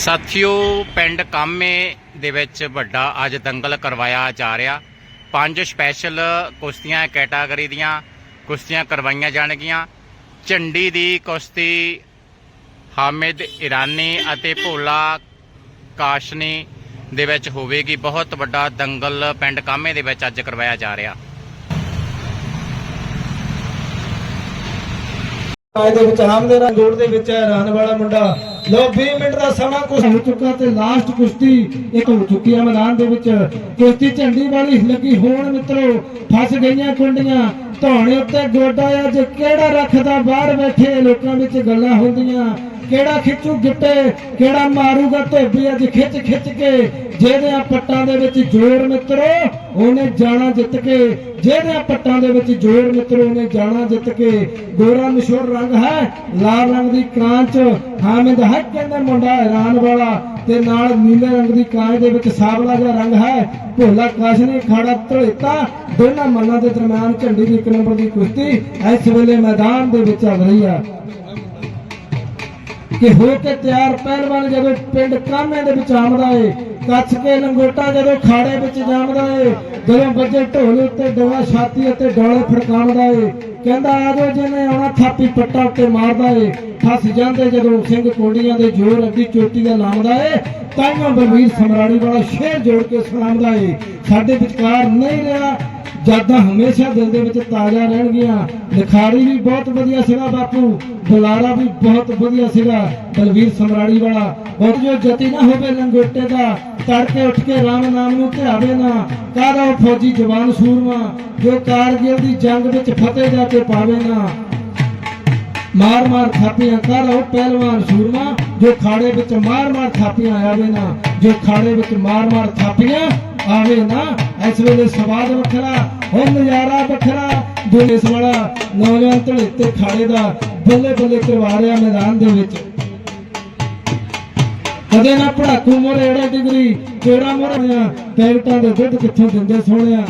ਸਾਥੀਓ, ਪਿੰਡ ਕਾਮੇ ਦੇ ਵਿੱਚ ਵੱਡਾ ਅੱਜ ਦੰਗਲ ਕਰਵਾਇਆ ਜਾ ਰਿਹਾ। ਪੰਜ ਸਪੈਸ਼ਲ ਕੁਸ਼ਤੀਆਂ ਕੈਟਾਗਰੀ ਦੀਆਂ ਕੁਸ਼ਤੀਆਂ ਕਰਵਾਈਆਂ ਜਾਣਗੀਆਂ। ਝੰਡੀ ਦੀ ਕੁਸ਼ਤੀ ਹਾਮਿਦ ਇਰਾਨੀ ਅਤੇ ਭੋਲਾ ਕਾਸ਼ਨੀ ਦੇ ਵਿੱਚ ਹੋਵੇਗੀ। ਬਹੁਤ ਵੱਡਾ ਦੰਗਲ ਪਿੰਡ ਕਾਮੇ ਦੇ ਵਿੱਚ ਅੱਜ ਕਰਵਾਇਆ ਜਾ ਰਿਹਾ। ਅੱਜ ਦੇ ਵਿੱਚ ਆਮ ਦੇ ਦੇ ਵਿੱਚ ਹੈ ਰਨ ਵਾਲਾ ਮੁੰਡਾ। ਲੋ 20 ਮਿੰਟ ਦਾ ਸਮਾਂ ਕੁਛ ਹੋ ਚੁੱਕਾ ਤੇ ਲਾਸਟ ਕੁਸ਼ਤੀ ਇੱਕ ਹੋ ਚੁੱਕੀ ਹੈ ਮੈਦਾਨ ਦੇ ਵਿੱਚ। ਕੁਸ਼ਤੀ ਝੰਡੀ ਵਾਲੀ ਲੱਗੀ ਹੋਣ ਮਿੱਤਰੋ, ਫਸ ਗਈਆਂ ਕੁੰਡੀਆਂ ਧੌਣੇ ਉੱਤੇ ਗੋਡਾ ਆ, ਜੇ ਕਿਹੜਾ ਰੱਖਦਾ ਬਾਹਰ ਬੈਠੇ ਲੋਕਾਂ ਵਿੱਚ ਗੱਲਾਂ ਹੁੰਦੀਆਂ। ਕਿਹੜਾ ਖਿੱਚੂ ਗਿੱਟੇ, ਕਿਹੜਾ ਮਾਰੂਗਾ ਧੋਬੀ ਅੱਜ ਖਿੱਚ ਖਿੱਚ ਕੇ। ਜਿਹਦੇ ਪੱਟਾਂ ਦੇ ਵਿੱਚ ਜ਼ੋਰ ਮਿੱਤਰੋ, ਉਹਨੇ ਜਾਣਾ ਜਿੱਤ ਕੇ। ਜਿਹਦੇ ਪੱਟਾਂ ਦੇ ਵਿੱਚ ਜ਼ੋਰ ਮਿੱਤਰੋ, ਉਹਨੇ ਜਾਣਾ ਜਿੱਤ ਕੇ। ਗੋਰਾ ਮਸ਼ਹੂਰ ਰੰਗ ਹੈ, ਲਾਲ ਰੰਗ ਦੀ ਕਾਂਚ। ਹਾਮਿਦ ਹੈ ਕਹਿੰਦਾ ਮੁੰਡਾ ਹੈਰਾਨ ਵਾਲਾ ਤੇ ਨਾਲ ਨੀਲੇ ਰੰਗ ਦੀ ਕਾਂਚ ਦੇ ਵਿੱਚ ਸਾਵਲਾ ਜਿਹਾ ਰੰਗ ਹੈ। ਭੋਲਾ ਕਾਸ਼ਨੀ ਖਾੜਾ ਧੜੇਤਾ ਦੋਨਾਂ ਮਨਾਂ ਦੇ ਦਰਮਿਆਨ ਝੰਡੀ ਦੀ ਇੱਕ ਨੰਬਰ ਦੀ ਕੁਸ਼ਤੀ ਇਸ ਵੇਲੇ ਮੈਦਾਨ ਦੇ ਵਿੱਚ ਚੱਲ ਰਹੀ ਆ ਕਿ ਹੋ ਕੇ ਤਿਆਰ ਪਹਿਲਵਾਨ ਜਦੋਂ ਪਿੰਡ ਕਾਮੇ ਦੇ ਵਿੱਚ ਆਉਂਦਾ ਏ ਕੱਛ ਕੇ ਲੰਗੋਟਾ ਜਦੋਂ ਖਾੜੇ ਵਿੱਚ ਜਾਮਦਾ ਏ, ਜਦੋਂ ਵੱਜੇ ਢੋਲ ਉੱਤੇ ਡੋਆ ਛਾਤੀ ਅਤੇ ਡੋਲੇ ਫੜਕਾਉਂਦਾ ਏ, ਕਹਿੰਦਾ ਆ ਜਾਓ ਜਿਹਨੇ ਆਉਣਾ, ਥਾਪੀ ਪੱਟਾ ਉੱਤੇ ਮਾਰਦਾ ਏ, ਫਸ ਜਾਂਦੇ ਜਦੋਂ ਸਿੰਘ ਕੋਡੀਆਂ ਦੇ ਜੋਰ ਅੱਡੀ ਚੋਟੀ ਦਾ ਲਾਉਂਦਾ ਏ ਤਾਈਆਂ ਬਲਵੀਰ ਸਮਰਾੜੀ ਵਾਲਾ ਸ਼ੇਰ ਜੋੜ ਕੇ ਸੁਣਾਉਂਦਾ ਏ, ਸਾਡੇ ਵਿਚਕਾਰ ਨਹੀਂ ਰਿਹਾ ਯਾਦਾਂ ਹਮੇਸ਼ਾ ਦਿਲ ਦੇ ਵਿੱਚ ਤਾਜ਼ਾ ਰਹਿਣਗੀਆਂ। ਲਿਖਾਰੀ ਵੀ ਬਹੁਤ ਵਧੀਆ ਸੀਗਾ ਬਾਪੂ। ਬੁਲਾਰਾ ਵੀ ਬਹੁਤ ਵਧੀਆ ਸੀਗਾ ਬਲਵੀਰ ਸਮਰਾੜੀ ਵਾਲਾ। ਬਹੁਤ ਜੋ ਜਤੀ ਨਾ ਹੋਵੇ ਲੰਗੋਟੇ ਦਾ, ਤੜਕੇ ਉੱਠ ਕੇ ਰਾਮ ਨਾਮ ਨੂੰ ਧਿਆਵੇ ਨਾ, ਕਾਹਦਾ ਫੌਜੀ ਜਵਾਨ ਸੂਰਮਾ, ਜੋ ਕਾਰਗਿਲ ਦੀ ਜੰਗ ਵਿੱਚ ਫਤਿਹ ਜਾ ਕੇ ਪਾਵੇ ਨਾ। ਮਾਰ ਮਾਰ ਥਾਪੀਆਂ ਕਰ ਉਹ ਪਹਿਲਵਾਨ ਸੂਰਮਾ, ਜੋ ਖਾੜੇ ਵਿੱਚ ਮਾਰ ਮਾਰ ਥਾਪੀਆਂ ਆਵੇ ਨਾ, ਜੋ ਖਾੜੇ ਵਿੱਚ ਮਾਰ ਮਾਰ ਥਾਪੀਆਂ ਆਵੇ ਨਾ, ਇਸ ਵੇਲੇ ਸਵਾਦ ਵੱਖਰਾ ਉਹ ਨਜ਼ਾਰਾ ਵੱਖਰਾ। ਜੋ ਵਾਲਾ ਨੌਜਵਾਨ ਧੜੇ ਤੇ ਖਾੜੇ ਦਾ ਬੱਲੇ ਬੱਲੇ ਕਰਵਾ ਰਿਹਾ ਮੈਦਾਨ ਦੇ ਵਿੱਚ। ਕਦੇ ਨਾ ਪੜਾਕੂ ਮੋਰੇ ਐੜਾ ਡਿਗਰੀ, ਕਿਹੜਾ ਮੋਰਿਆ ਪੈਕਟਾਂ ਦੇ ਦੁੱਧ ਕਿੱਥੋਂ ਦਿੰਦੇ ਸੋਹਣਿਆ।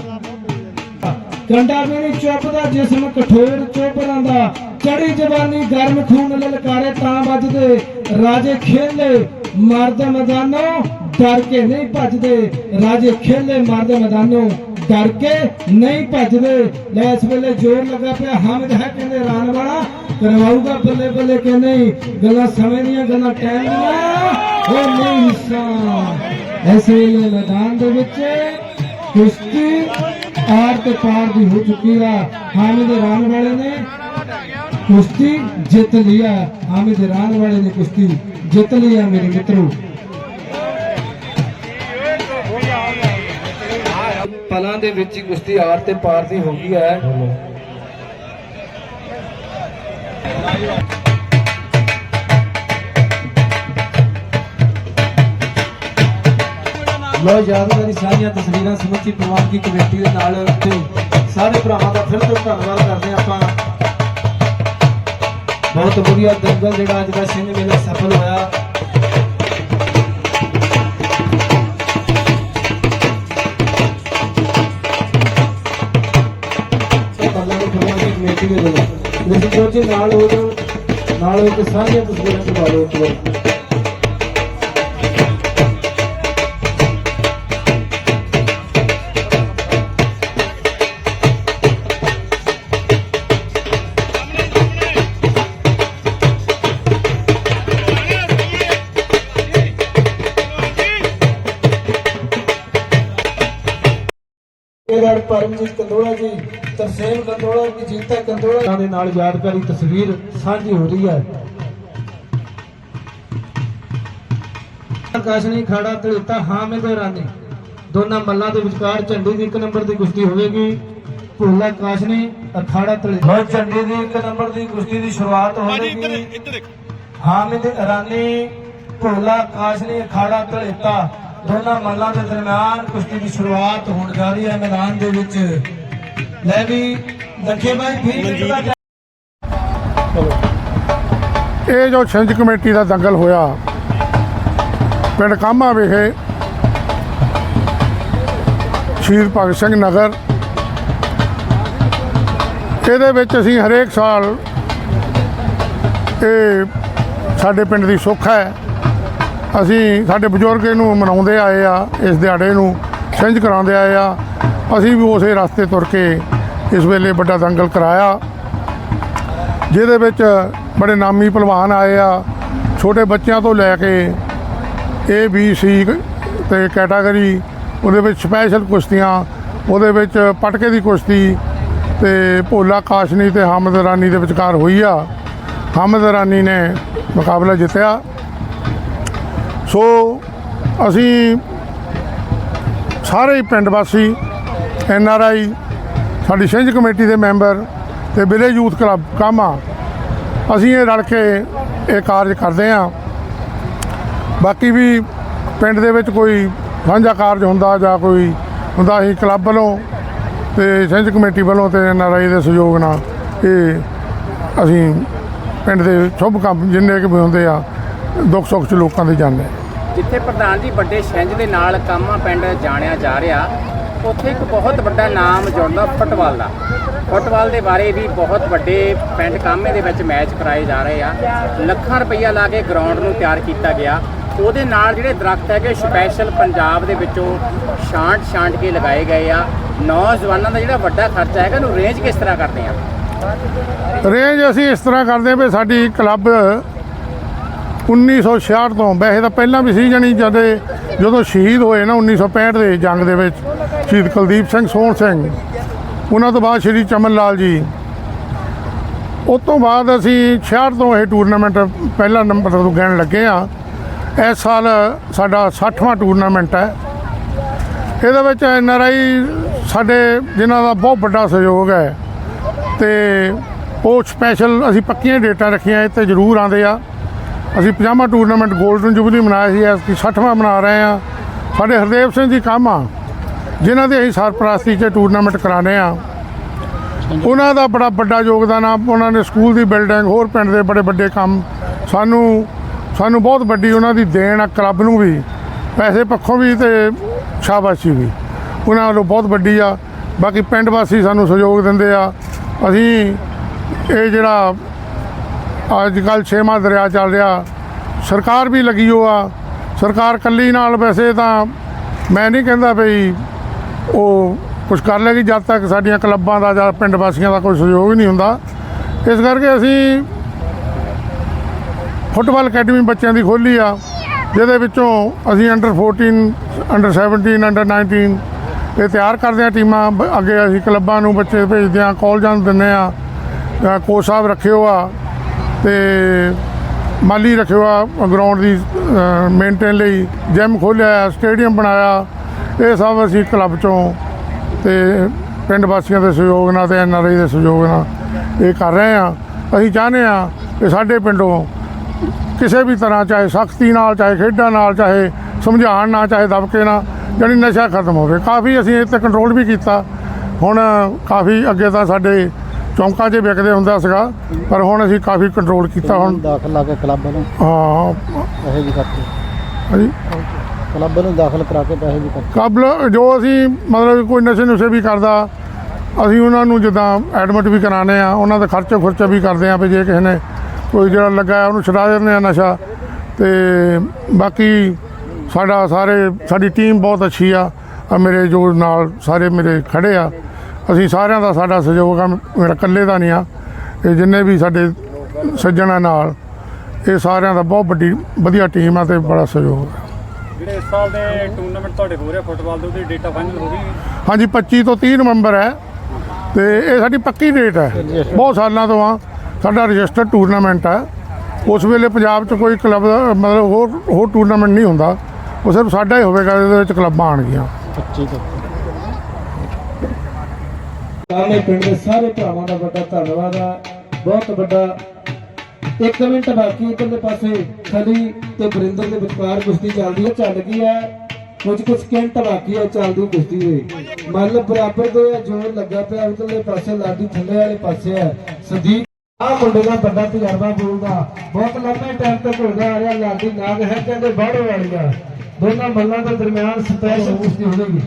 ਕੰਡਾ ਵੀ ਨਹੀਂ ਚੁੱਪਦਾ, ਜਿਸਮ ਕਠੋਰ ਚੋਪਰਾਂ ਦਾ ਚੜੀ ਜਵਾਨੀ ਗਰਮ ਖੂਨ ਲਲਕਾਰੇ ਤਾਂ ਵੱਜਦੇ। ਰਾਜੇ ਖੇਲੇ, ਮਰਦ ਮੈਦਾਨੋਂ ਡਰ ਕੇ ਨਹੀਂ ਭੱਜਦੇ। ਰਾਜੇ ਖੇਲੇ ਮਾਰਦੇ ਮੈਦਾਨੋਂ। ਡਰ ਕੇ ਨਹੀਂ ਭੱਜਦੇ। ਲੈ ਇਸ ਵੇਲੇ ਜ਼ੋਰ ਲੱਗਾ ਪਿਆ। ਹਾਮਿਦ ਹੈ ਕਹਿੰਦੇ ਰਾਨ ਵਾਲਾ। ਕਰਵਾਊਗਾ ਬੱਲੇ ਬੱਲੇ ਕਿ ਨਹੀਂ? ਗੱਲਾਂ ਸਮੇਂ ਦੀਆਂ, ਗੱਲਾਂ ਟਾਈਮ ਦੀਆਂ। ਉਹ ਨਹੀਂ ਹਿੱਸਾ। ਇਸ ਵੇਲੇ ਮੈਦਾਨ ਦੇ ਵਿੱਚ ਕੁਸ਼ਤੀ ਆਰ ਤੇ ਪਾਰ ਦੀ ਹੋ ਚੁੱਕੀ ਆ। ਹਾਮਿਦ ਰਾਨ ਵਾਲੇ ਨੇ ਕੁਸ਼ਤੀ ਜਿੱਤ ਲਿਆ ਹਾਮਿਦ ਰਾਨ ਵਾਲੇ ਨੇ ਕੁਸ਼ਤੀ ਜਿੱਤ ਲਿਆ ਮੇਰੇ ਮਿੱਤਰੋ। ਦੇ ਵਿੱਚ ਹੀ ਕੁਸ਼ਤੀ ਆਰ ਤੇ ਪਾਰ ਦੀ ਹੋ ਗਈ ਹੈ। ਲੋ ਯਾਦਗਾਰੀ ਸਾਰੀਆਂ ਤਸਵੀਰਾਂ ਸਮੁੱਚੀ ਪ੍ਰਵਾਨਗੀ ਕਮੇਟੀ ਦੇ ਨਾਲ ਤੇ ਸਾਰੇ ਭਰਾਵਾਂ ਦਾ ਫਿਰ ਤੋਂ ਧੰਨਵਾਦ ਕਰਦੇ ਹਾਂ ਆਪਾਂ। ਬਹੁਤ ਵਧੀਆ ਦੰਗਲ ਜਿਹੜਾ ਅੱਜ ਦਾ ਸਿੰਘ ਮੇਲਾ ਸਫਲ ਹੋਇਆ। ਪ੍ਰਵਾਨਗੀ ਕਮੇਟੀ ਦੇ ਤੁਸੀਂ ਸੋਚੇ ਨਾਲ ਹੋ ਜਾਓ, ਨਾਲ ਹੋ ਕੇ ਸਾਰੀਆਂ ਤਸਵੀਰਾਂ ਕਰਵਾ ਲਓ ਇੱਕ ਵਾਰ। ਇਹਗੜ ਪਰਮਜੀਤ ਕੰਦੋਲਾ ਜੀ। ਤਰਸੇਮ ਕੰਦੋਲਾ ਜੀ ਜੀਤਾ ਕੰਦੋਲਾ ਦੇ ਨਾਲ ਯਾਦਗਾਰੀ ਤਸਵੀਰ ਸਾਂਝੀ ਹੋ ਰਹੀ ਹੈ। ਕਾਸ਼ਨੀ ਖਾੜਾ ਤਲੇਤਾ ਹਾਮਿਦ ਰਾਨੀ ਦੋਨਾਂ ਮੱਲਾਂ ਦੇ ਵਿਚਕਾਰ ਝੰਡੀ ਦੀ ਇੱਕ ਨੰਬਰ ਦੀ ਕੁਸ਼ਤੀ ਹੋਵੇਗੀ। ਭੋਲਾ ਕਾਸ਼ਨੀ ਅਖਾੜਾ ਤਲੇਤਾ ਲੋ ਝੰਡੀ ਦੀ ਇੱਕ ਨੰਬਰ ਦੀ ਕੁਸ਼ਤੀ ਦੀ ਸ਼ੁਰੂਆਤ ਹੋਵੇਗੀ। ਹਾਮਿਦ ਇਰਾਨੀ ਭੋਲਾ ਕਾਸ਼ਨੀ ਅਖਾੜਾ ਧੜੇਤਾ ਦੋਨਾਂ ਮੱਲਾਂ ਦੇ ਦਰਮਿਆਨ ਕੁਸ਼ਤੀ ਦੀ ਸ਼ੁਰੂਆਤ ਹੋਣ ਜਾ ਰਹੀ ਹੈ ਮੈਦਾਨ ਦੇ ਵਿੱਚ। ਲੈ ਵੀ ਇਹ ਜੋ ਛਿੰਝ ਕਮੇਟੀ ਦਾ ਦੰਗਲ ਹੋਇਆ ਪਿੰਡ ਕਾਮਾ ਵਿਖੇ ਸ਼ਹੀਦ ਭਗਤ ਸਿੰਘ ਨਗਰ ਇਹਦੇ ਵਿੱਚ ਅਸੀਂ ਹਰੇਕ ਸਾਲ ਇਹ ਸਾਡੇ ਪਿੰਡ ਦੀ ਸੁੱਖ ਹੈ। ਅਸੀਂ ਸਾਡੇ ਬਜ਼ੁਰਗ ਇਹਨੂੰ ਮਨਾਉਂਦੇ ਆਏ ਆ ਇਸ ਦਿਹਾੜੇ ਨੂੰ ਛਿੰਝ ਕਰਾਉਂਦੇ ਆਏ ਆ। ਅਸੀਂ ਵੀ ਉਸੇ ਰਸਤੇ ਤੁਰ ਕੇ ਇਸ ਵੇਲੇ ਵੱਡਾ ਦੰਗਲ ਕਰਾਇਆ, ਜਿਹਦੇ ਵਿੱਚ ਬੜੇ ਨਾਮੀ ਪਹਿਲਵਾਨ ਆਏ ਆ, ਛੋਟੇ ਬੱਚਿਆਂ ਤੋਂ ਲੈ ਕੇ ਏ ਬੀ ਸੀ ਤੇ ਕੈਟਾਗਰੀ ਉਹਦੇ ਵਿੱਚ ਸਪੈਸ਼ਲ ਕੁਸ਼ਤੀਆਂ, ਉਹਦੇ ਵਿੱਚ ਪਟਕੇ ਦੀ ਕੁਸ਼ਤੀ ਤੇ ਭੋਲਾ ਕਾਸ਼ਨੀ ਤੇ ਹਾਮਦ ਰਾਨੀ ਦੇ ਵਿਚਕਾਰ ਹੋਈ ਆ। ਹਾਮਦ ਰਾਨੀ ਨੇ ਮੁਕਾਬਲਾ ਜਿੱਤਿਆ। ਸੋ ਅਸੀਂ ਸਾਰੇ ਪਿੰਡ ਵਾਸੀ ਐਨ ਆਰ ਆਈ, ਸਾਡੀ ਛਿੰਝ ਕਮੇਟੀ ਦੇ ਮੈਂਬਰ ਤੇ ਵਿਲੇਜ ਯੂਥ ਕਲੱਬ, ਕਾਮਾ ਅਸੀਂ ਇਹ ਰਲ ਕੇ ਇਹ ਕਾਰਜ ਕਰਦੇ ਹਾਂ ਬਾਕੀ ਵੀ ਪਿੰਡ ਦੇ ਵਿੱਚ ਕੋਈ ਸਾਂਝਾ ਕਾਰਜ ਹੁੰਦਾ ਜਾਂ ਕੋਈ ਹੁੰਦਾ, ਅਸੀਂ ਕਲੱਬ ਵੱਲੋਂ ਤੇ ਛਿੰਝ ਕਮੇਟੀ ਵੱਲੋਂ ਤੇ ਐਨ ਆਰ ਆਈ ਦੇ ਸਹਿਯੋਗ ਨਾਲ ਇਹ ਅਸੀਂ ਪਿੰਡ ਦੇ ਸ਼ੁਭ ਕੰਮ ਜਿੰਨੇ ਕੁ ਹੁੰਦੇ ਆ, ਦੁੱਖ ਸੁੱਖ ਚ ਲੋਕਾਂ ਦੇ ਜਾਂਦੇ ਹਾਂ। ਜਿੱਥੇ ਪ੍ਰਧਾਨ ਜੀ ਵੱਡੇ ਛਿੰਝ ਦੇ ਨਾਲ ਕਾਮਾ ਪਿੰਡ ਜਾਣਿਆ ਜਾ ਰਿਹਾ ਉੱਥੇ ਇੱਕ ਬਹੁਤ ਵੱਡਾ ਨਾਮ ਜੁੜਦਾ ਫੁੱਟਬਾਲ ਦਾ। ਫੁੱਟਬਾਲ ਦੇ ਬਾਰੇ ਵੀ ਬਹੁਤ ਵੱਡੇ ਪਿੰਡ ਕਾਮੇ ਦੇ ਵਿੱਚ ਮੈਚ ਕਰਾਏ ਜਾ ਰਹੇ ਆ। ਲੱਖਾਂ ਰੁਪਈਆ ਲਾ ਕੇ ਗਰਾਊਂਡ ਨੂੰ ਤਿਆਰ ਕੀਤਾ ਗਿਆ। ਉਹਦੇ ਨਾਲ ਜਿਹੜੇ ਦਰਖਤ ਹੈਗੇ ਸਪੈਸ਼ਲ ਪੰਜਾਬ ਦੇ ਵਿੱਚੋਂ ਛਾਂਟ ਛਾਂਟ ਕੇ ਲਗਾਏ ਗਏ ਆ। ਨੌਜਵਾਨਾਂ ਦਾ ਜਿਹੜਾ ਵੱਡਾ ਖਰਚਾ ਹੈਗਾ, ਉਹਨੂੰ ਰੇਂਜ ਕਿਸ ਤਰ੍ਹਾਂ ਕਰਦੇ ਆ? ਰੇਂਜ ਅਸੀਂ ਇਸ ਤਰ੍ਹਾਂ ਕਰਦੇ ਹਾਂ ਵੀ ਸਾਡੀ ਕਲੱਬ 1966 ਤੋਂ, ਵੈਸੇ ਤਾਂ ਪਹਿਲਾਂ ਵੀ ਸੀ ਜਾਣੀ ਜਦ ਜਦੋਂ ਸ਼ਹੀਦ ਹੋਏ ਨਾ 1965 ਦੇ ਜੰਗ ਦੇ ਵਿੱਚ। ਸ਼ਹੀਦ ਕੁਲਦੀਪ ਸਿੰਘ, ਸੋਹਣ ਸਿੰਘ, ਉਹਨਾਂ ਤੋਂ ਬਾਅਦ ਸ਼੍ਰੀ ਚਮਨ ਲਾਲ ਜੀ। ਉਸ ਤੋਂ ਬਾਅਦ ਅਸੀਂ 66 ਤੋਂ ਇਹ ਟੂਰਨਾਮੈਂਟ ਪਹਿਲਾ ਨੰਬਰ ਤੋਂ ਗਿਣ ਲੱਗੇ ਆ ਇਸ ਸਾਲ ਸਾਡਾ 60ਵਾਂ ਟੂਰਨਾਮੈਂਟ ਹੈ। ਇਹਦੇ ਵਿੱਚ ਐਨ ਆਰ ਆਈ ਸਾਡੇ ਜਿਨ੍ਹਾਂ ਦਾ ਬਹੁਤ ਵੱਡਾ ਸਹਿਯੋਗ ਹੈ। ਤੇ ਉਹ ਸਪੈਸ਼ਲ ਅਸੀਂ ਪੱਕੀਆਂ ਡੇਟਾਂ ਰੱਖੀਆਂ, ਇੱਥੇ ਜ਼ਰੂਰ ਆਉਂਦੇ ਆ। ਅਸੀਂ ਪਜਾਮਾ ਟੂਰਨਾਮੈਂਟ 골ਡਨ ਜੁਬਲੀ ਮਨਾਇਆ ਸੀ ਅਸੀਂ 60ਵਾਂ ਮਨਾ ਰਹੇ ਆ ਸਾਡੇ ਹਰਦੇਵ ਸਿੰਘ ਜੀ ਕਾਮਾ ਜਿਨ੍ਹਾਂ ਦੇ ਅਸੀਂ ਸਰਪ੍ਰਸਤੀ 'ਚ ਟੂਰਨਾਮੈਂਟ ਕਰਾਣੇ ਆ ਉਹਨਾਂ ਦਾ ਬੜਾ ਵੱਡਾ ਯੋਗਦਾਨ ਆ। ਉਹਨਾਂ ਨੇ ਸਕੂਲ ਦੀ ਬਿਲਡਿੰਗ ਹੋਰ ਪਿੰਡ ਦੇ ਬੜੇ ਵੱਡੇ ਕੰਮ ਸਾਨੂੰ ਸਾਨੂੰ ਬਹੁਤ ਵੱਡੀ ਉਹਨਾਂ ਦੀ ਦੇਣ ਆ ਕਲੱਬ ਨੂੰ ਵੀ, ਪੈਸੇ ਪੱਖੋਂ ਵੀ ਤੇ ਸ਼ਾਬਾਸ਼ੀ ਵੀ। ਉਹਨਾਂ ਵੱਲੋਂ ਬਹੁਤ ਵੱਡੀ ਆ। ਬਾਕੀ ਪਿੰਡ ਵਾਸੀ ਸਾਨੂੰ ਸਹਿਯੋਗ ਦਿੰਦੇ ਆ। ਅਸੀਂ ਇਹ ਜਿਹੜਾ ਅੱਜ ਕੱਲ ਛੇਵਾਂ ਦਰਿਆ ਚੱਲ ਰਿਹਾ, ਸਰਕਾਰ ਵੀ ਲੱਗੀ ਹੋ ਆ ਸਰਕਾਰ ਕੱਲੀ ਨਾਲ ਵੈਸੇ ਤਾਂ ਮੈਂ ਨਹੀਂ ਕਹਿੰਦਾ ਬਈ ਉਹ ਕੁਝ ਕਰ ਲੇਗੀ ਜਦ ਤੱਕ ਸਾਡੀਆਂ ਕਲੱਬਾਂ ਦਾ ਜਾਂ ਪਿੰਡ ਵਾਸੀਆਂ ਦਾ ਕੋਈ ਸਹਿਯੋਗ ਨਹੀਂ ਹੁੰਦਾ। ਇਸ ਕਰਕੇ ਅਸੀਂ ਫੁੱਟਬਾਲ ਅਕੈਡਮੀ ਬੱਚਿਆਂ ਦੀ ਖੋਲੀ ਆ, ਜਿਹਦੇ ਵਿੱਚੋਂ ਅਸੀਂ ਅੰਡਰ 14 ਅੰਡਰ 17 ਅੰਡਰ 19 ਇਹ ਤਿਆਰ ਕਰਦੇ ਆ ਟੀਮਾਂ। ਬ- ਅੱਗੇ ਅਸੀਂ ਕਲੱਬਾਂ ਨੂੰ ਬੱਚੇ ਭੇਜਦੇ ਆ, ਕਾਲਜਾਂ ਨੂੰ ਦਿੰਦੇ ਆ ਕੋਚ ਸਾਹਿਬ ਰੱਖਿਓ ਆ ਤੇ ਮਾਲੀ ਰੱਖਿਓ ਆ ਗਰਾਊਂਡ ਦੀ ਮੇਨਟੇਨ ਲਈ। ਜਿਮ ਖੋਲ੍ਹਿਆ ਸਟੇਡੀਅਮ ਬਣਾਇਆ। ਇਹ ਸਭ ਅਸੀਂ ਕਲੱਬ ਚੋਂ ਤੇ ਪਿੰਡ ਵਾਸੀਆਂ ਦੇ ਸਹਿਯੋਗ ਨਾਲ ਤੇ ਐਨਆਰਆਈ ਦੇ ਸਹਿਯੋਗ ਨਾਲ ਇਹ ਕਰ ਰਹੇ ਆ ਅਸੀਂ ਚਾਹੁੰਦੇ ਆ ਕਿ ਸਾਡੇ ਪਿੰਡੋਂ ਕਿਸੇ ਵੀ ਤਰ੍ਹਾਂ ਚਾਹੇ ਸਖਤੀ ਨਾਲ ਚਾਹੇ ਖੇਡਾਂ ਨਾਲ ਚਾਹੇ ਸਮਝਾਉਣ ਨਾਲ ਚਾਹੇ ਦਬਕੇ ਨਾਲ ਜਾਣੀ ਨਸ਼ਾ ਖਤਮ ਹੋਵੇ। ਕਾਫੀ ਅਸੀਂ ਇਹ ਤੇ ਕੰਟਰੋਲ ਵੀ ਕੀਤਾ। ਹੁਣ ਕਾਫੀ ਅੱਗੇ ਤਾਂ ਸਾਡੇ ਚੌਂਕਾਂ 'ਚ ਵਿਕਦੇ ਹੁੰਦਾ ਸੀਗਾ ਪਰ ਹੁਣ ਅਸੀਂ ਕਾਫੀ ਕੰਟਰੋਲ ਕੀਤਾ ਹੁਣ। ਦਾਖਲ ਕੇ ਕਲੱਬ ਨੂੰ ਹਾਂ। ਪੈਸੇ ਵੀ ਖਰਚੇ ਹਾਂਜੀ। ਕਲੱਬ ਨੂੰ ਦਾਖਲ ਕਰਾ ਕੇ ਪੈਸੇ ਵੀ ਖਰਚੇ ਕਬਲ ਜੋ ਅਸੀਂ ਮਤਲਬ ਕੋਈ ਨਸ਼ੇ ਨੁਸ਼ੇ ਵੀ ਕਰਦਾ, ਅਸੀਂ ਉਹਨਾਂ ਨੂੰ ਜਿੱਦਾਂ ਐਡਮਿਟ ਵੀ ਕਰਾਣੇ ਆ ਉਹਨਾਂ ਦਾ ਖਰਚਾ ਖੁਰਚਾ ਵੀ ਕਰਦੇ ਆ ਵੀ ਜੇ ਕਿਸੇ ਨੇ ਕੋਈ ਜਿਹੜਾ ਲੱਗਾ ਉਹਨੂੰ ਛੁਡਾ ਦਿੰਦੇ ਆ ਨਸ਼ਾ। ਤੇ ਬਾਕੀ ਸਾਡਾ ਸਾਰੇ, ਸਾਡੀ ਟੀਮ ਬਹੁਤ ਅੱਛੀ ਆ। ਆ ਮੇਰੇ ਜੋ ਨਾਲ ਸਾਰੇ ਮੇਰੇ ਖੜੇ ਆ। ਅਸੀਂ ਸਾਰਿਆਂ ਦਾ ਸਾਡਾ ਸਹਿਯੋਗ ਆ, ਮੇਰਾ ਇਕੱਲੇ ਦਾ ਨਹੀਂ ਆ। ਇਹ ਜਿੰਨੇ ਵੀ ਸਾਡੇ ਸੱਜਣਾ ਨਾਲ, ਇਹ ਸਾਰਿਆਂ ਦਾ ਬਹੁਤ ਵੱਡੀ, ਵਧੀਆ ਟੀਮ ਆ ਤੇ ਬੜਾ ਸਹਿਯੋਗ ਆ। ਸਾਲ ਦੇ ਟੂਰਨਾਮੈਂਟ ਤੁਹਾਡੇ ਹੋ ਰਿਹਾ ਫੁੱਟਬਾਲ ਦੇ ਉਹਦੀ ਡੇਟਾ ਫਾਈਨਲ ਹੋ ਗਈ। ਹਾਂਜੀ 25 ਤੋਂ 30 ਨਵੰਬਰ ਹੈ। ਤੇ ਇਹ ਸਾਡੀ ਪੱਕੀ ਡੇਟ ਹੈ। ਬਹੁਤ ਸਾਲਾਂ ਤੋਂ ਆ ਸਾਡਾ ਰਜਿਸਟਰਡ ਟੂਰਨਾਮੈਂਟ ਹੈ। ਉਸ ਵੇਲੇ ਪੰਜਾਬ 'ਚ ਕੋਈ ਕਲੱਬ ਮਤਲਬ ਹੋਰ ਹੋਰ ਟੂਰਨਾਮੈਂਟ ਨਹੀਂ ਹੁੰਦਾ। ਉਹ ਸਿਰਫ ਸਾਡਾ ਹੀ ਹੋਵੇਗਾ ਇਹਦੇ ਵਿੱਚ ਕਲੱਬਾਂ ਆਣਗੀਆਂ 25 ਤੋਂ ਕਾਮੇ ਪਿੰਡ ਦੇ ਸਾਰੇ ਭਰਾਵਾਂ ਦਾ ਵੱਡਾ ਧੰਨਵਾਦ ਆ ਬਹੁਤ ਵੱਡਾ ਇੱਕ ਮਿੰਟ ਬਾਕੀ ਇਧਰਲੇ ਪਾਸੇ ਖਲੀ ਤੇ ਬਰਿੰਦਰ ਦੇ ਵਿਚਕਾਰ ਕੁਸ਼ਤੀ ਚੱਲਦੀ ਹੈ, ਚੱਲ ਗਈ ਹੈ। ਕੁਝ ਕੁਝ ਸਕਿੰਟ ਬਾਕੀ ਹੈ, ਚੱਲਦੀ ਕੁਸ਼ਤੀ ਦੇ। ਮੱਲ ਬਰਾਬਰ ਦੇ ਜੋਰ ਲੱਗਾ ਪਿਆ, ਉਧਰਲੇ ਪਾਸੇ ਲਾਡੀ ਥੱਲੇ ਵਾਲੇ ਪਾਸੇ ਹੈ ਸੰਦੀਪ, ਆ ਮੁੰਡੇ ਦਾ ਵੱਡਾ ਤਜਰਬਾ ਬੋਲਦਾ। ਬਹੁਤ ਲੰਮੇ ਟਾਈਮ ਤੱਕ ਹੋ ਆ ਰਿਹਾ ਲਾਡੀ, ਨਾਗ ਹੈ ਕਹਿੰਦੇ ਬਾਹਰੋਂ ਵਾਲੀ ਦੋਨਾਂ ਮੱਲਾਂ ਦੇ ਦਰਮਿਆਨ ਸਪੈਸ਼ਲ ਕੁਸ਼ਤੀ ਹੋਵੇਗੀ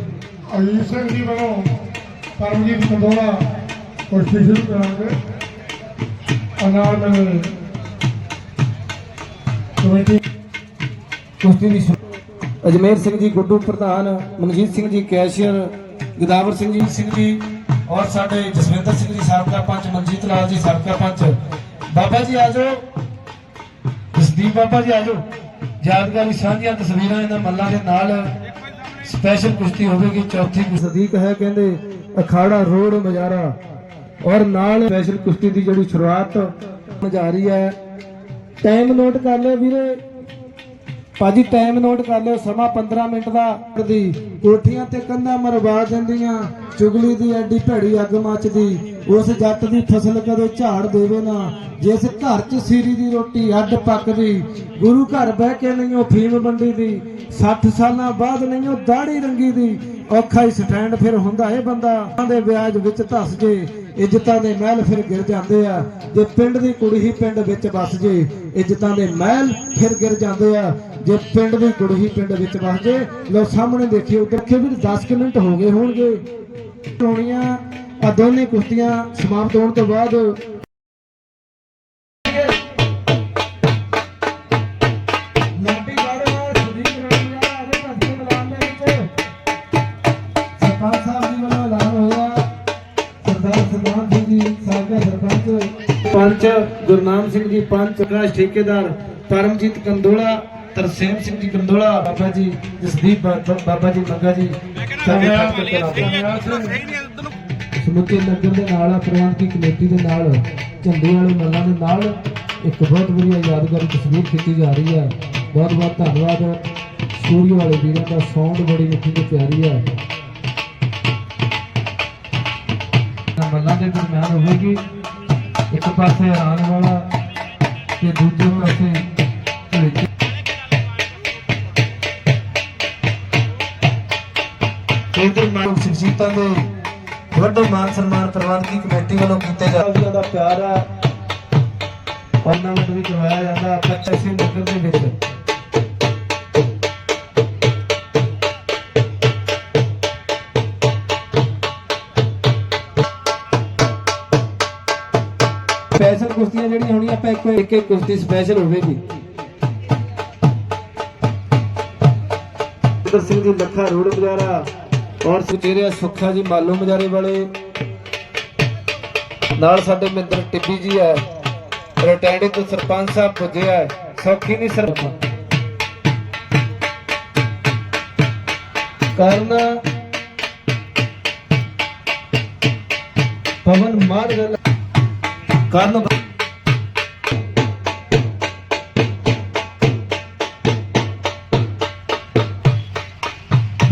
ਅਜੀਤ ਸਿੰਘ ਜੀ ਵੱਲੋਂ ਪਰਮਜੀਤ ਕੰਦੋਲਾ ਕੁਸ਼ਤੀ ਸ਼ੁਰੂ ਕਰਾਂਗੇ। ਅਨਾਰ ਕਮੇਟੀ ਕੁਸ਼ਤੀ ਦੀ ਅਜਮੇਰ ਸਿੰਘ ਜੀ ਗੁੱਡੂ ਪ੍ਰਧਾਨ ਮਨਜੀਤ ਸਿੰਘ ਜੀ ਕੈਸ਼ੀਅਰ ਗਦਾਵਰ ਸਿੰਘ ਜੀ। ਸਿੰਘ ਜੀ ਔਰ ਸਾਡੇ ਜਸਵਿੰਦਰ ਸਿੰਘ ਜੀ ਸਾਬਕਾ ਪੰਚ ਮਨਜੀਤ ਲਾਲ ਜੀ ਸਾਬਕਾ ਪੰਚ। ਬਾਬਾ ਜੀ ਆਜੋ ਜਸਦੀਪ ਬਾਬਾ ਜੀ ਆਜੋ ਯਾਦਗਾਰੀ ਸਾਂਝੀਆਂ ਤਸਵੀਰਾਂ ਇਹਨਾਂ ਮੱਲਾਂ ਦੇ ਨਾਲ। ਸਪੈਸ਼ਲ ਕੁਸ਼ਤੀ ਹੋਵੇਗੀ ਚੌਥੀ ਸਦੀਕ ਹੈ ਕਹਿੰਦੇ ਅਖਾੜਾ ਰੋਡ ਮਜਾਰਾ। ਔਰ ਨਾਲ ਸਪੈਸ਼ਲ ਕੁਸ਼ਤੀ ਦੀ ਜਿਹੜੀ ਸ਼ੁਰੂਆਤ ਮਜਾਰੀ ਹੈ ਟਾਈਮ ਨੋਟ ਕਰ ਲਿਓ ਵੀਰੇ। ਭਾਜੀ ਟਾਈਮ ਨੋਟ ਕਰ ਲਿਓ। ਸਮਾਂ 15 ਮਿੰਟ ਦਾ। ਦੀ ਕੋਠੀਆਂ ਤੇ ਕੰਧਾਂ ਮਰਵਾ ਦਿੰਦੀਆਂ ਚੁਗਲੀ ਦੀ ਐਡੀ ਭੈੜੀ ਅੱਗ ਮੱਚਦੀ। ਉਸ ਜੱਟ ਦੀ ਫਸਲ ਕਦੇ ਝਾੜ ਦੇਵੇ ਨਾ। ਜਿਸ ਘਰ 'ਚ ਸੀਰੀ ਦੀ ਰੋਟੀ ਅੱਡ ਪੱਕਦੀ। ਗੁਰੂ ਘਰ ਬਹਿ ਕੇ ਨਹੀਂ ਉਹ ਫੀਮ ਮੰਡੀ ਦੀ 60 ਸਾਲਾਂ ਬਾਅਦ ਨਹੀਂ ਉਹ ਦਾੜੀ ਰੰਗੀ ਦੀ। ਔਖਾ ਹੀ ਸਟੈਂਡ ਫਿਰ ਹੁੰਦਾ ਏ ਬੰਦਾ। ਦੇ ਵਿਆਜ ਵਿੱਚ ਧਸ ਜੇ, ਇੱਜ਼ਤਾਂ ਦੇ ਮਹਿਲ ਫਿਰ ਗਿਰ ਜਾਂਦੇ ਆ। ਜੇ ਪਿੰਡ ਦੀ ਕੁੜੀ ਹੀ ਪਿੰਡ ਵਿੱਚ ਵਸ ਜੇ, ਇੱਜ਼ਤਾਂ ਦੇ ਮਹਿਲ ਫਿਰ ਗਿਰ ਜਾਂਦੇ ਆ। ਜੇ ਪਿੰਡ ਦੀ ਕੁੜੀ ਹੀ ਪਿੰਡ ਵਿੱਚ ਵਸ ਜੇ ਲੋ ਸਾਹਮਣੇ ਦੇਖਿਓ ਦੇਖਿਓ ਵੀ 10 ਕੁ ਮਿੰਟ ਹੋ ਗਏ ਹੋਣਗੇ। ਹੋਣੀਆਂ ਆ ਦੋਨੇ ਕੁਸ਼ਤੀਆਂ ਸਮਾਪਤ ਹੋਣ ਤੋਂ ਬਾਅਦ ਗੁਰਨਾਮ ਸਿੰਘ ਜੀ ਪੰਚ ਪ੍ਰਕਾਸ਼ ਠੇਕੇਦਾਰ ਪਰਮਜੀਤ ਕੰਦੋਲਾ ਤਰਸੇਮ ਸਿੰਘ ਜੀ ਕੰਦੋਲਾ ਬਾਬਾ ਜੀ ਜਸਦੀਪ ਬਾਬਾ ਜੀ ਮੰਗਾ ਜੀ ਸਮੁੱਚੇ ਨਗਰ ਦੇ ਨਾਲ ਪ੍ਰਬੰਧਕੀ ਕਮੇਟੀ ਦੇ ਨਾਲ ਝੰਡੇ ਵਾਲੇ ਮੱਲਾਂ ਦੇ ਨਾਲ। ਇੱਕ ਬਹੁਤ ਵਧੀਆ ਯਾਦਗਾਰੀ ਤਸਵੀਰ ਖਿੱਚੀ ਜਾ ਰਹੀ ਹੈ। ਬਹੁਤ ਬਹੁਤ ਧੰਨਵਾਦ। ਸਟੂਡੀਓ ਵਾਲੇ ਵੀਰਾਂ ਦਾ ਸਾਊਂਡ ਬੜੀ ਮਿੱਠੀ ਤੇ ਪਿਆਰੀ ਹੈ। ਮੱਲਾਂ ਦੇ ਦਰਮਿਆਨ ਹੋਵੇਗੀ ਇੱਕ ਪਾਸੇ ਆਉਣ ਵਾਲਾ ਤੇ ਦੂਜੇ ਪਾਸੇ ਭਲੇਖੇ ਕੇਂਦਰ ਮਾਨ ਸ਼ਖਸੀਅਤਾਂ ਦੇ ਵੱਡੇ ਮਾਨ ਸਨਮਾਨ ਪ੍ਰਬੰਧਕੀ ਕਮੇਟੀ ਵੱਲੋਂ ਕੀਤੇ ਜਾ ਰਹੇ ਦਾ ਪਿਆਰ ਆ ਉਹਨਾਂ ਨੂੰ ਵੀ ਕਰਵਾਇਆ ਜਾਂਦਾ ਕੱਚੇ ਸਿੰਘ ਨਗਰ ਦੇ ਵਿੱਚ। ਜਿਹੜੀਆਂ ਹੋਣੀਆਂ ਆਪਾਂ ਇੱਕ ਇੱਕ ਇੱਕ ਕੁਸ਼ਤੀ ਸਪੈਸ਼ਲ ਹੋਵੇਗੀ। ਸੁੰਦਰ ਸਿੰਘ ਜੀ ਲੱਖਾ ਰੋਡ ਮਜਾਰਾ ਔਰ ਸੁਚੇਰਿਆ ਸੁੱਖਾ ਜੀ ਮਾਲੋ ਮਜਾਰੇ ਵਾਲੇ ਨਾਲ ਸਾਡੇ ਮਿੰਦਰ ਟਿੱਬੀ ਜੀ ਹੈ ਰਿਟਾਇਰਡ ਤੋਂ ਸਰਪੰਚ ਸਾਹਿਬ ਪੁੱਜੇ ਹੈ ਸੌਖੀ ਨਹੀਂ ਸਰਪੰਚ ਕਰਨ ਪਵਨ ਮਾਰ ਗੱਲ ਕਰਨ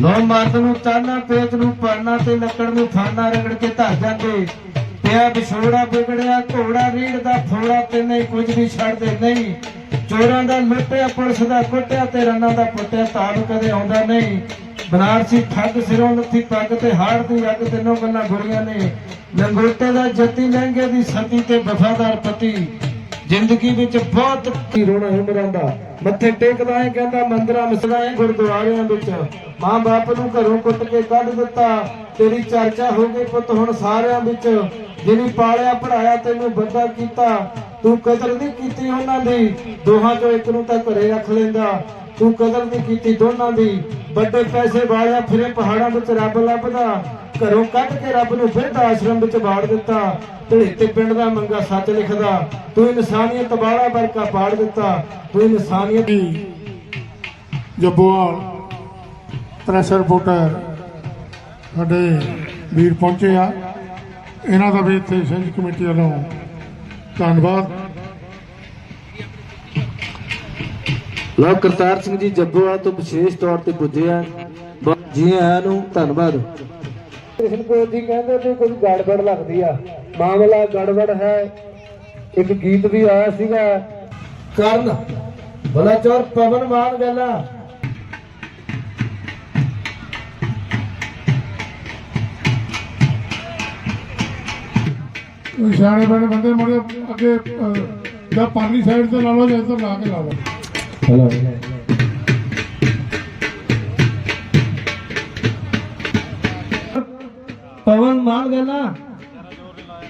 ਨੋ ਮਰਦ ਨੂੰ ਤਾਨਾ ਪੇਚ ਨੂੰ ਪੜਨਾ ਤੇ ਲੱਕੜ ਨੂੰ ਫਾਨਾ ਰਗੜ ਕੇ ਧਰ ਜਾਂਦੇ। ਪਿਆ ਵਿਛੋੜਾ ਵਿਗੜਿਆ, ਘੋੜਾ ਰੀੜ ਦਾ ਫੋੜਾ ਤੇ ਨਹੀਂ, ਕੁਝ ਵੀ ਛੱਡਦੇ ਨਹੀਂ। ਚੋਰਾਂ ਦਾ ਲੁੱਟਿਆ, ਪੁਲਿਸ ਦਾ ਕੁੱਟਿਆ ਤੇ ਰੰਨਾਂ ਦਾ ਪੁੱਟਿਆ ਤਾਬ ਕਦੇ ਆਉਂਦਾ ਨਹੀਂ। ਬਨਾਰਸੀ ਠੱਗ ਸਿਰੋਂ ਲੱਥੀ ਪੱਗ ਤੇ ਹਾੜ ਦੀ ਅੱਗ ਤਿੰਨੋਂ ਗੱਲਾਂ ਗੁਰੀਆਂ ਨੇ। ਲੰਗੋਟੇ ਦਾ ਜੱਤੀ ਲਹਿੰਗੇ ਦੀ ਸਤੀ ਤੇ ਵਫਾਦਾਰ ਪਤੀ। ਜ਼ਿੰਦਗੀ ਵਿੱਚ ਬਹੁਤ ਕੀ ਰੋਣਾ ਉਮਰਾਂ ਦਾ ਮੱਥੇ ਟੇਕਦਾ ਹੈ ਕਹਿੰਦਾ ਮੰਦਰਾਂ ਮਿਸਦਾ ਹੈ ਗੁਰਦੁਆਰਿਆਂ ਵਿੱਚ। ਮਾਂ ਬਾਪ ਨੂੰ ਘਰੋਂ ਕੁੱਟ ਕੇ ਕੱਢ ਦਿੱਤਾ। ਤੇਰੀ ਚਰਚਾ ਹੋ ਗਈ ਪੁੱਤ, ਹੁਣ ਸਾਰਿਆਂ ਵਿੱਚ। ਜਿਹਨੇ ਪਾਲਿਆ ਪੜਾਇਆ ਤੈਨੂੰ ਵੱਡਾ ਕੀਤਾ। ਤੂੰ ਕਦਰ ਨਹੀਂ ਕੀਤੀ ਉਹਨਾਂ ਦੀ। ਦੋਹਾਂ ਚੋਂ ਇੱਕ ਨੂੰ ਤਾਂ ਘਰੇ ਰੱਖ ਲੈਂਦਾ। ਤੂੰ ਕਦਰ ਨਹੀਂ ਕੀਤੀ ਦੋਨਾਂ ਦੀ, ਵੱਡੇ ਪੈਸੇ ਵਾਲਿਆ ਫਿਰੇ ਪਹਾੜਾਂ ਵਿੱਚ ਰੱਬ ਲੱਭਦਾ, ਘਰੋਂ ਕੱਢ ਕੇ ਰੱਬ ਨੂੰ ਬਿਰਧ ਆਸ਼ਰਮ ਵਿੱਚ ਬਾੜ ਦਿੱਤਾ ਢਲੇਤੇ ਪਿੰਡ ਦਾ ਮੰਗਾ ਸੱਚ ਲਿਖਦਾ, ਤੂੰ ਇਨਸਾਨੀਅਤ ਵਾਲਾ ਵਰਕਾ ਪਾੜ ਦਿੱਤਾ, ਤੂੰ ਇਨਸਾਨੀਅਤ ਜੱਬੋਵਾਲ ਪ੍ਰੈਸ ਰਿਪੋਰਟਰ ਸਾਡੇ ਵੀਰ ਪਹੁੰਚੇ ਆ। ਇਹਨਾਂ ਦਾ ਵੀ ਇੱਥੇ ਸਿੰਝ ਕਮੇਟੀ ਵੱਲੋਂ ਧੰਨਵਾਦ। ਲੋ ਕਰਤਾਰ ਸਿੰਘ ਜੀ ਜੱਬੋਆ ਤੋਂ ਵਿਸ਼ੇਸ਼ ਤੌਰ ਤੇ ਪੁੱਜੇ ਆ। ਜੀ ਆਇਆਂ ਨੂੰ ਧੰਨਵਾਦ। ਕ੍ਰਿਸ਼ਨ ਕੋਲ ਜੀ ਕਹਿੰਦੇ ਵੀ ਕੁਝ ਗੜਬੜ ਲੱਗਦੀ ਆ। ਮਾਮਲਾ ਗੜਬੜ ਹੈ। ਇੱਕ ਗੀਤ ਵੀ ਆਇਆ ਸੀਗਾ। ਕਰਨ ਬਲਾਚੌਰ ਪਵਨ ਮਾਨ ਗੱਲਾਂ। ਸਿਆਣੇ ਬਣੇ ਬੰਦੇ ਮੁੜੇ ਅੱਗੇ ਜਾਂ ਪਾਰਲੀ ਸਾਈਡ ਤੇ ਲਾ ਲਓ ਜਾਂ ਇੱਧਰ ਲਾ ਕੇ ਲਾ ਲਓ। ਹਲੋ ਪਵਨ ਮਾਨ ਗੱਲਾਂ।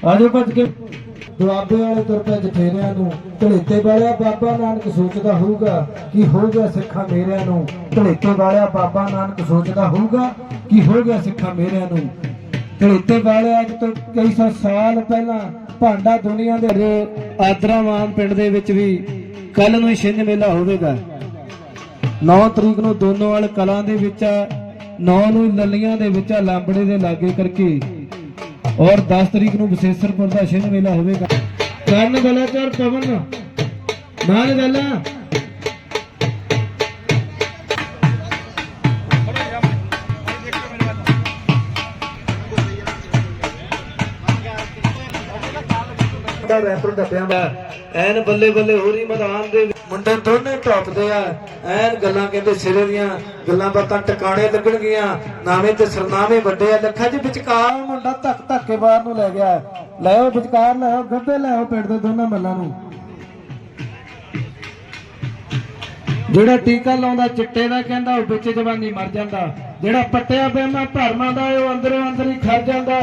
ਆਜੋ ਭੱਜ ਕੇ। ਦੁਆਬੇ ਵਾਲੇ ਤੁਰ ਪਏ ਜਠੇਰਿਆਂ ਨੂੰ। ਢਲੇਤੇ ਵਾਲਿਆ ਬਾਬਾ ਨਾਨਕ ਸੋਚਦਾ ਹੋਊਗਾ ਕੀ ਹੋ ਗਿਆ ਸਿੱਖਾਂ ਮੇਰਿਆਂ ਨੂੰ। ਢਲੇਤੇ ਵਾਲਿਆ ਬਾਬਾ ਨਾਨਕ ਸੋਚਦਾ ਹੋਊਗਾ ਕਿ ਹੋ ਗਿਆ ਸਿੱਖਾਂ ਮੇਰਿਆਂ ਨੂੰ। ਢਲੇਤੇ ਵਾਲੇ ਅੱਜ ਤੋਂ ਕਈ ਸੌ ਸਾਲ ਪਹਿਲਾਂ ਭਾਂਡਾ ਦੁਨੀਆ ਦੇ ਆਦਰਾਮਾਨ ਪਿੰਡ ਦੇ ਵਿੱਚ ਵੀ ਕੱਲ ਨੂੰ ਛਿੰਝ ਮੇਲਾ ਹੋਵੇਗਾ। 9 ਤਰੀਕ ਨੂੰ ਦੋਨੋਵਾਲ ਕਲਾਂ ਦੇ ਵਿੱਚ 9 ਨੂੰ ਲੱਲੀਆਂ ਦੇ ਵਿੱਚ ਲਾਂਬੜੇ ਦੇ ਲਾਗੇ ਕਰਕੇ। ਔਰ 10 ਤਰੀਕ ਨੂੰ ਵਿਸ਼ੇਸਰਪੁਰ ਦਾ ਛਿੰਝ ਮੇਲਾ ਹੋਵੇਗਾ। ਕਰਨ ਗਲਾਚਰ ਪਵਨ ਮਾਨ ਗੱਲਾਂ ਦਾ ਰੈਪਰ ਡੱਬਿਆਂ ਦਾ ਐਨ ਬੱਲੇ ਬੱਲੇ ਹੋਰੀ ਮੈਦਾਨ ਦੇ ਮੁੰਡੇ ਦੋਨੇ ਟੱਪਦੇ ਆ। ਐਨ ਗੱਲਾਂ ਕਹਿੰਦੇ ਸਿਰੇ ਦੀਆਂ। ਗੱਲਾਂ ਬਾਤਾਂ ਟਿਕਾਣੇ ਲੱਗਣਗੀਆਂ। ਨਾਵੇਂ ਤੇ ਸਰਨਾਵੇਂ ਵੱਡੇ ਆ। ਲੱਖਾਂ ਜੀ ਵਿਚਕਾਰ ਮੁੰਡਾ ਧੱਕ ਧੱਕੇ ਬਾਹਰ ਨੂੰ ਲੈ ਗਿਆ। ਲੈ ਆਓ ਵਿਚਕਾਰ, ਲੈ ਆਓ, ਗੱਬੇ ਲੈ ਆਓ ਪਿੰਡ ਦੇ ਦੋਨਾਂ ਮੱਲਾਂ ਨੂੰ। ਜਿਹੜਾ ਟੀਕਾ ਲਾਉਂਦਾ, ਚਿੱਟੇ ਦਾ ਕਹਿੰਦਾ, ਉਹ ਵਿੱਚ ਜਵਾਨੀ ਮਰ ਜਾਂਦਾ। ਜਿਹੜਾ ਪੱਟਿਆ ਬੇਮਾ ਭਰਮਾਂ ਦਾ, ਉਹ ਅੰਦਰੋਂ ਅੰਦਰ ਹੀ ਖੜ ਜਾਂਦਾ।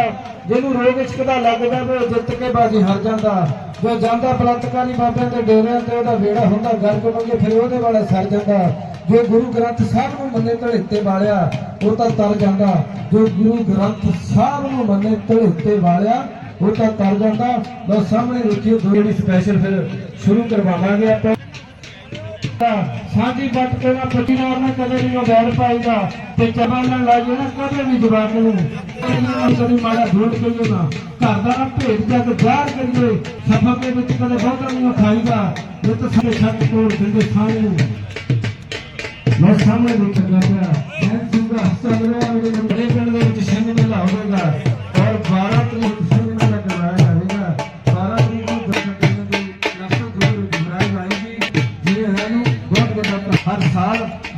ਜਿਹਨੂੰ ਰੋਗ ਇਸ਼ਕ ਦਾ ਲੱਗ ਉਹ ਜਿੱਤ ਕੇ ਬਾਜੀ ਹਾਰ ਜਾਂਦਾ। ਜੋ ਜਾਂਦਾ ਬਲਤਕਾਰੀ ਬਾਬਿਆਂ ਦੇ ਡੇਰਿਆਂ ਤੇ, ਉਹਦਾ ਵੇੜਾ ਹੁੰਦਾ ਗਰਕ ਮੰਗੇ ਫਿਰ ਉਹਦੇ ਵਾਲਾ ਸਰ ਜਾਂਦਾ। ਜੋ ਗੁਰੂ ਗ੍ਰੰਥ ਸਾਹਿਬ ਨੂੰ ਮੰਨੇ ਧੜਿੱਤੇ ਵਾਲਿਆ, ਉਹ ਤਾਂ ਤਰ ਜਾਂਦਾ। ਜੋ ਗੁਰੂ ਗ੍ਰੰਥ ਸਾਹਿਬ ਨੂੰ ਮੰਨੇ ਧੜਿੱਤੇ ਵਾਲਿਆ, ਉਹ ਤਾਂ ਤਰ ਜਾਂਦਾ। ਬਸ ਸਾਹਮਣੇ ਦੇਖਿਓ ਜਿਹੜੀ ਸਪੈਸ਼ਲ ਫਿਰ ਸ਼ੁਰੂ ਕਰਵਾਵਾਂਗੇ ਆਪਾਂ। ਸਾਂਝੀ ਬੱਟ ਕੇ ਨਾ ਪਟੀਨਾਰ ਨਾ ਕਦੇ ਨਹੀਂ ਵੈਰ ਪਾਈਦਾ ਤੇ ਚਬਲ ਨਾ ਲਾਜੋ ਨਾ ਕਦੇ ਵੀ ਜਵਾਨ ਨੂੰ। ਕਦੇ ਮਾੜਾ ਢੋਲ ਕਰਿਓ ਨਾ ਘਰ ਦਾ ਨਾ ਭੇਡ ਜਾ ਕੇ ਬਾਹਰ ਕਰੀਏ। ਸਫਾ ਦੇ ਵਿੱਚ ਕਦੇ ਬਹੁਤਾ ਨਹੀਂ ਖਾਈਦਾ। ਇਹ ਤਾਂ ਸਾਡੇ ਛੱਤ ਕੋਲ ਦਿੰਦੇ ਸਾਹਮਣੇ ਮੈਂ ਸਾਹਮਣੇ ਦੇਖ ਰਿਹਾ ਮੈਂ ਸੁਗਾ ਚੱਲ ਰਿਹਾ, ਮੇਰੇ ਪਿੰਡ ਦੇ ਵਿੱਚ ਸਿੰਘ ਮੇਲਾ ਹੋਵੇਗਾ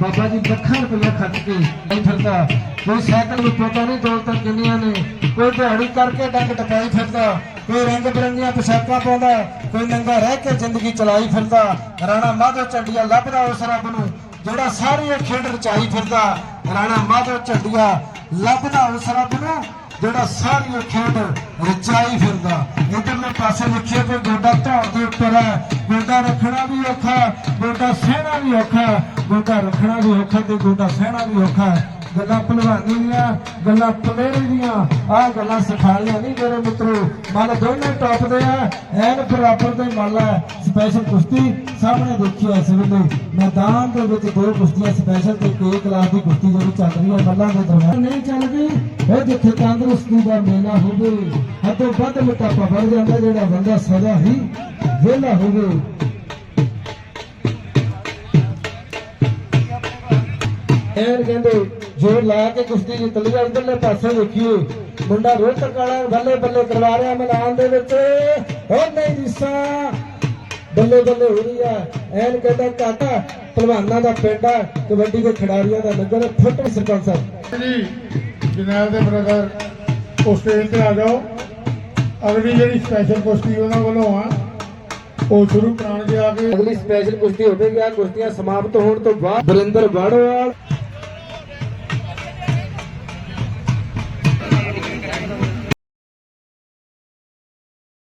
ਬਾਬਾ ਜੀ ਲੱਖਾਂ ਰੁਪਇਆ ਖਰਚ ਕੇ ਨਹੀਂ ਫਿਰਦਾ। ਕੋਈ ਸਾਈਕਲ ਨੂੰ ਪਤਾ ਨਹੀਂ ਦੌਲਤਾਂ ਕਿੰਨੀਆਂ ਨੇ। ਕੋਈ ਦਿਹਾੜੀ ਕਰਕੇ ਡੰਗ ਟਪਾਈ ਫਿਰਦਾ। ਕੋਈ ਰੰਗ ਬਰੰਗੀਆਂ ਪੋਸ਼ਾਕਾਂ ਪਾਉਂਦਾ। ਕੋਈ ਨੰਗਾ ਰਹਿ ਕੇ ਜ਼ਿੰਦਗੀ ਚਲਾਈ ਫਿਰਦਾ। ਰਾਣਾ ਮਾਧੋ ਚੰਡੀਆ ਲੱਭਦਾ ਉਸ ਰੱਬ ਨੂੰ। ਜਿਹੜਾ ਸਾਰੀਆਂ ਖੇਡ ਰਚਾਈ ਫਿਰਦਾ। ਰਾਣਾ ਮਾਧੋ ਝੰਡੀਆ ਲੱਭਦਾ ਉਸ ਰੱਬ ਨੂੰ। ਜਿਹੜਾ ਸਾਰੀ ਇਹ ਖੇਡ ਰਚਾਈ ਫਿਰਦਾ। ਇਧਰਲੇ ਪਾਸੇ ਲਿਖਿਆ ਕੋਈ ਗੋਡਾ ਧੌਣ ਦੇ ਉੱਪਰ ਹੈ। ਗੋਡਾ ਰੱਖਣਾ ਵੀ ਔਖਾ ਗੋਡਾ ਸਹਿਣਾ ਵੀ ਔਖਾ ਗੋਡਾ ਰੱਖਣਾ ਵੀ ਔਖਾ ਤੇ ਗੋਡਾ ਸਹਿਣਾ ਵੀ ਔਖਾ ਗੱਲਾਂ ਭਲਵਾਨੀ ਦੀਆਂ ਗੱਲਾਂ ਪਲੇਰੀ ਦੀਆਂ। ਆਹ ਗੱਲਾਂ ਸਿਖਾਈਆਂ ਨਹੀਂ ਮੇਰੇ ਮਿੱਤਰੋ। ਮਨ ਦੋਨੇ ਟੌਪ ਦੇ ਆ ਐਨ ਬਰਾਬਰ ਦੇ ਮੱਲ ਹੈ ਸਪੈਸ਼ਲ ਕੁਸ਼ਤੀ ਸਾਹਮਣੇ ਦੇਖਿਓ ਇਸ ਵੇਲੇ। ਮੈਦਾਨ ਦੇ ਵਿੱਚ ਦੋ ਕੁਸ਼ਤੀਆਂ ਸਪੈਸ਼ਲ ਤੇ ਕੇ ਕਲਾਸ ਦੀ ਕੁਸ਼ਤੀ ਜਿਹੜੀ ਚੱਲ ਰਹੀ ਹੈ ਮੱਲਾਂ ਦੇ ਦਰਮਿਆਨ। ਨਹੀਂ ਚੱਲਦੀ ਉਹ ਜਿੱਥੇ ਤੰਦਰੁਸਤੀ ਦਾ ਮੇਲਾ ਹੋਵੇ ਹੱਦੋਂ ਵੱਧ ਮੋਟਾਪਾ ਵੱਧ ਜਾਂਦਾ ਜਿਹੜਾ ਬੰਦਾ ਸਦਾ ਹੀ ਵਿਹਲਾ ਹੋਵੇ। ਐਨ ਕਹਿੰਦੇ ਜੋਰ ਲਾ ਕੇ ਕੁਸ਼ਤੀ ਜਿੱਤ ਲਈ ਇਧਰਲੇ ਪਾਸੇ ਦੇਖੀਏ ਮੁੰਡਾ ਰੋਹਤਕ ਵਾਲਾ ਬੱਲੇ ਬੱਲੇ ਕਰਵਾ ਰਿਹਾ ਮੈਦਾਨ ਦੇ ਵਿੱਚ। ਹੋ ਨਹੀਂ ਦਿਸਾ ਬੱਲੇ ਬੱਲੇ ਹੋ ਰਹੀ ਆ। ਐਨ ਕਹਿੰਦਾ ਕਾਕਾ ਪਹਿਲਵਾਨਾਂ ਦਾ ਪਿੰਡ ਆ ਕਬੱਡੀ ਦੇ ਖਿਡਾਰੀਆਂ ਦਾ ਨਗਰ ਫੁੱਟ ਸਰਪੰਚ ਸਾਹਿਬ। ਜੀ ਜਨਰਲ ਦੇ ਬ੍ਰਦਰ ਉਹ ਸਟੇਜ ਤੇ ਆ ਜਾਓ। ਅਗਲੀ ਜਿਹੜੀ ਸਪੈਸ਼ਲ ਕੁਸ਼ਤੀ ਉਹਨਾਂ ਵੱਲੋਂ ਆ ਉਹ ਸ਼ੁਰੂ ਕਰਾਉਣਗੇ ਆ ਕੇ ਅਗਲੀ ਸਪੈਸ਼ਲ ਕੁਸ਼ਤੀ ਹੋਵੇਗੀ ਆ ਕੁਸ਼ਤੀਆਂ ਸਮਾਪਤ ਹੋਣ ਤੋਂ ਬਾਅਦ ਬਰਿੰਦਰ ਬਾੜੋਵਾਲ